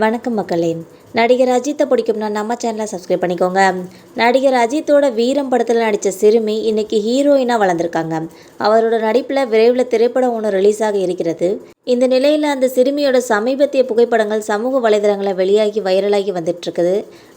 வணக்கம் மக்களே. நடிகர் அஜித்தை பிடிக்கும்னா நம்ம சேனலை சப்ஸ்கிரைப் பண்ணிக்கோங்க. நடிகர் அஜித்தோட வீரம் படத்தில் நடித்த சிறுமி இன்னைக்கு ஹீரோயினாக வளர்ந்துருக்காங்க. அவரோட நடிப்பில் விரைவில் திரைப்படம் ஒன்று ரிலீஸ் ஆக இருக்கிறது. இந்த நிலையில் அந்த சிறுமியோட சமீபத்திய புகைப்படங்கள் சமூக வலைதளங்களில் வெளியாகி வைரலாகி வந்துட்டுருக்குது.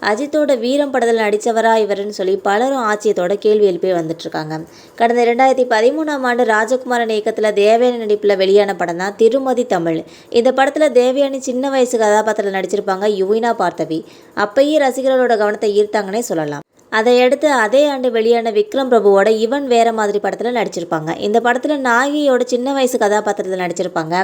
அஜித்தோட வீரம் படத்தில் நடித்தவரா இவருன்னு சொல்லி பலரும் ஆச்சரியத்தோட கேள்வி எழுப்பி வந்துட்டுருக்காங்க. கடந்த ரெண்டாயிரத்தி பதிமூணாம் ஆண்டு ராஜகுமாரன் இயக்கத்தில் தேவயானி நடிப்பில் வெளியான படம் தான் திருமதி தமிழ். இந்த படத்தில் தேவயானி சின்ன வயசு கதாபாத்திரத்தில் நடிச்சிருப்பாங்க யுவினா பார்த்தவி. அப்பயே ரசிகர்களோட கவனத்தை ஈர்த்தாங்கன்னே சொல்லலாம். அதையடுத்து அதே ஆண்டு வெளியான விக்ரம் பிரபுவோட இவன் வேற மாதிரி படத்தில் நடிச்சிருப்பாங்க. இந்த படத்தில் நாகியோட சின்ன வயசு கதாபாத்திரத்தில் நடிச்சிருப்பாங்க.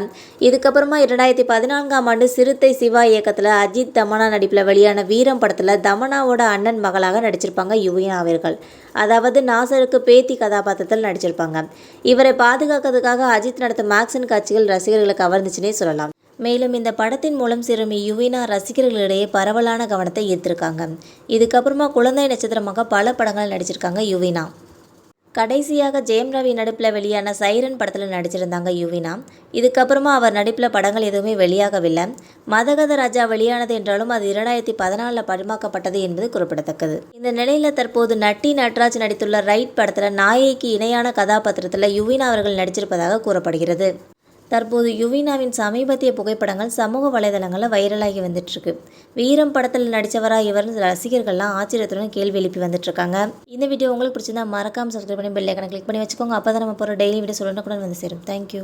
இதுக்கப்புறமா இரண்டாயிரத்தி பதினான்காம் ஆண்டு சிறுத்தை சிவா இயக்கத்தில் அஜித் தமனா நடிப்பில் வெளியான வீரம் படத்தில் தமனாவோட அண்ணன் மகளாக நடிச்சிருப்பாங்க யுவினா அவர்கள் அதாவது நாசருக்கு பேத்தி கதாபாத்திரத்தில் நடிச்சிருப்பாங்க. இவரை பாதுகாக்கிறதுக்காக அஜித் நடத்த மேக்சின் காட்சிகள் ரசிகர்களை கவர்ந்துச்சுன்னே சொல்லலாம். மேலும் இந்த படத்தின் மூலம் சிறுமி யுவினா ரசிகர்களிடையே பரவலான கவனத்தை ஈர்த்திருக்காங்க. இதுக்கப்புறமா குழந்தை நட்சத்திரமாக பல படங்கள் நடிச்சிருக்காங்க யுவினா. கடைசியாக ஜெயம் ரவி நடிப்பில் வெளியான சைரன் படத்தில் நடிச்சிருந்தாங்க யுவினா. இதுக்கப்புறமா அவர் நடிப்பில் படங்கள் எதுவுமே வெளியாகவில்லை. மதகத ராஜா வெளியானது என்றாலும் அது இரண்டாயிரத்தி பதினாலில் பரிமாக்கப்பட்டது என்பது குறிப்பிடத்தக்கது. இந்த நிலையில் தற்போது நட்டி நட்ராஜ் நடித்துள்ள ரைட் படத்தில் நாயைக்கு இணையான கதாபாத்திரத்தில் யுவினா அவர்கள் நடிச்சிருப்பதாக கூறப்படுகிறது. தற்போது யுவினாவின் சமீபத்திய புகைப்படங்கள் சமூக வலைதளங்களில் வைரலாகி வந்துட்டுருக்கு. வீரம் படத்தில் நடித்தவராக இவர் ரசிகர்கள்லாம் ஆச்சரியத்துடன் கேள்வி எழுப்பி வந்துட்டுருக்காங்க. இந்த வீடியோ உங்களுக்கு பிடிச்சிருந்தா மறக்காமல் சப்ஸ்கிரைப் பண்ணி பெல் ஐக்கனை கிளிக் பண்ணி வச்சுக்கோங்க. அப்போ தான் நம்ம போகிற டெய்லி வீடியோ சொல்லணும் கூட வந்து சேரும். தேங்க்யூ